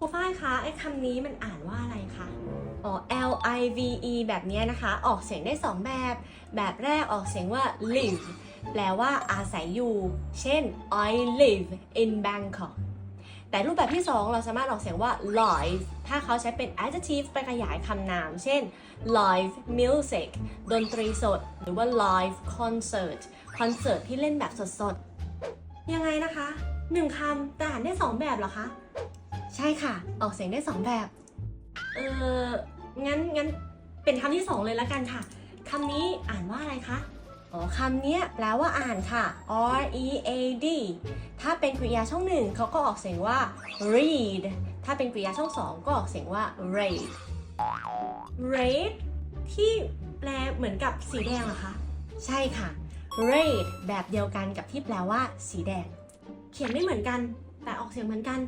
ครูฝ้ายคะไอ้คำนี้มันอ่านว่าอะไรคะอ๋อ L I V E แบบนี้นะคะ ออกเสียงได้ 2 แบบ แบบแรกออกเสียงว่า live แปลว่าอาศัยอยู่ เช่น I live in Bangkok แต่รูปแบบที่ 2 เราสามารถออกเสียงว่า live ถ้าเขาใช้เป็น adjective ไปขยายคำนาม เช่น live music ดนตรีสด หรือว่า live concert คอนเสิร์ตที่เล่นแบบสดๆ ยังไงนะคะหนึ่งคำแต่อ่านได้สองแบบเหรอคะ ใช่ค่ะ ออกเสียงได้สองแบบ เอองั้นงั้นเป็นคำที่สองเลยละกันค่ะคำนี้อ่านว่าอะไรคะ อ๋อคำเนี้ยแปลว่าอ่านค่ะ R E A D ถ้าเป็นกริยาช่องหนึ่งเขาก็ออกเสียงว่า read ถ้าเป็นกริยาช่องสองก็ออกเสียงว่า read red ที่แปลเหมือนกับสีแดงเหรอคะ ใช่ค่ะ red แบบเดียวกันกับที่แปลว่าสีแดง เขียนไม่เหมือนกัน แต่ออกเสียงเหมือนกัน